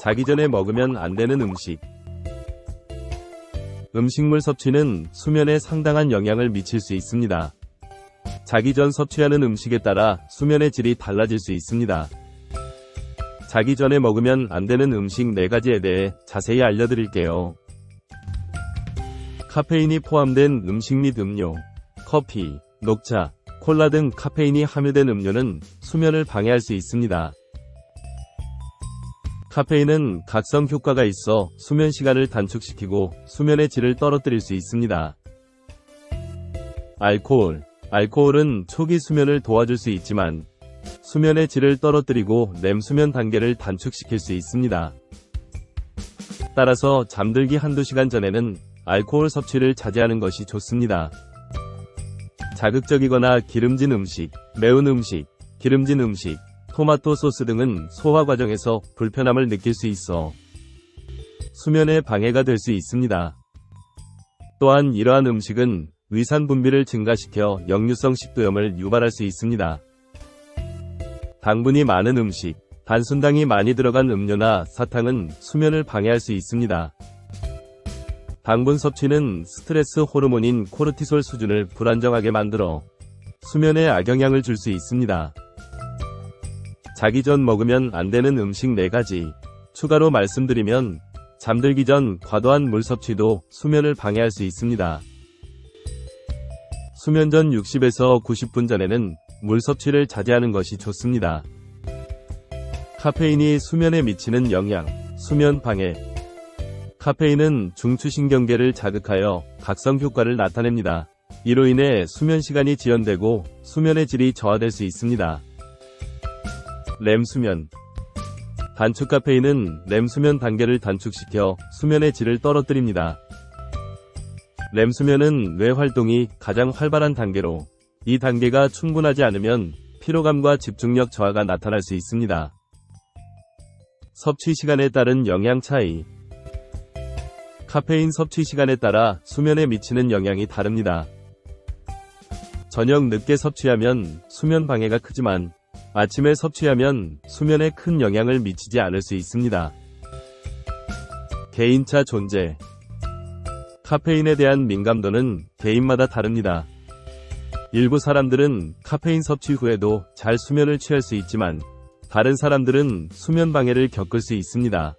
자기 전에 먹으면 안 되는 음식. 음식물 섭취는 수면에 상당한 영향을 미칠 수 있습니다. 자기 전 섭취하는 음식에 따라 수면의 질이 달라질 수 있습니다. 자기 전에 먹으면 안 되는 음식 4가지에 대해 자세히 알려드릴게요. 카페인이 포함된 음식 및 음료, 커피, 녹차, 콜라 등 카페인이 함유된 음료는 수면을 방해할 수 있습니다. 카페인은 각성 효과가 있어 수면 시간을 단축시키고 수면의 질을 떨어뜨릴 수 있습니다. 알코올. 알코올은 초기 수면을 도와줄 수 있지만 수면의 질을 떨어뜨리고 렘수면 단계를 단축시킬 수 있습니다. 따라서 잠들기 한두 시간 전에는 알코올 섭취를 자제하는 것이 좋습니다. 자극적이거나 기름진 음식, 매운 음식, 기름진 음식, 토마토 소스 등은 소화 과정에서 불편함을 느낄 수 있어 수면에 방해가 될 수 있습니다. 또한 이러한 음식은 위산 분비를 증가시켜 역류성 식도염을 유발할 수 있습니다. 당분이 많은 음식, 단순당이 많이 들어간 음료나 사탕은 수면을 방해할 수 있습니다. 당분 섭취는 스트레스 호르몬인 코르티솔 수준을 불안정하게 만들어 수면에 악영향을 줄 수 있습니다. 자기 전 먹으면 안 되는 음식 4가지. 추가로 말씀드리면 잠들기 전 과도한 물 섭취도 수면을 방해할 수 있습니다. 수면 전 60에서 90분 전에는 물 섭취를 자제하는 것이 좋습니다. 카페인이 수면에 미치는 영향, 수면 방해. 카페인은 중추신경계를 자극하여 각성 효과를 나타냅니다. 이로 인해 수면 시간이 지연되고 수면의 질이 저하될 수 있습니다. 렘 수면. 단축 카페인은 렘 수면 단계를 단축시켜 수면의 질을 떨어뜨립니다. 렘 수면은 뇌 활동이 가장 활발한 단계로 이 단계가 충분하지 않으면 피로감과 집중력 저하가 나타날 수 있습니다. 섭취 시간에 따른 영향 차이. 카페인 섭취 시간에 따라 수면에 미치는 영향이 다릅니다. 저녁 늦게 섭취하면 수면 방해가 크지만 아침에 섭취하면 수면에 큰 영향을 미치지 않을 수 있습니다. 개인차 존재. 카페인에 대한 민감도는 개인마다 다릅니다. 일부 사람들은 카페인 섭취 후에도 잘 수면을 취할 수 있지만 다른 사람들은 수면 방해를 겪을 수 있습니다.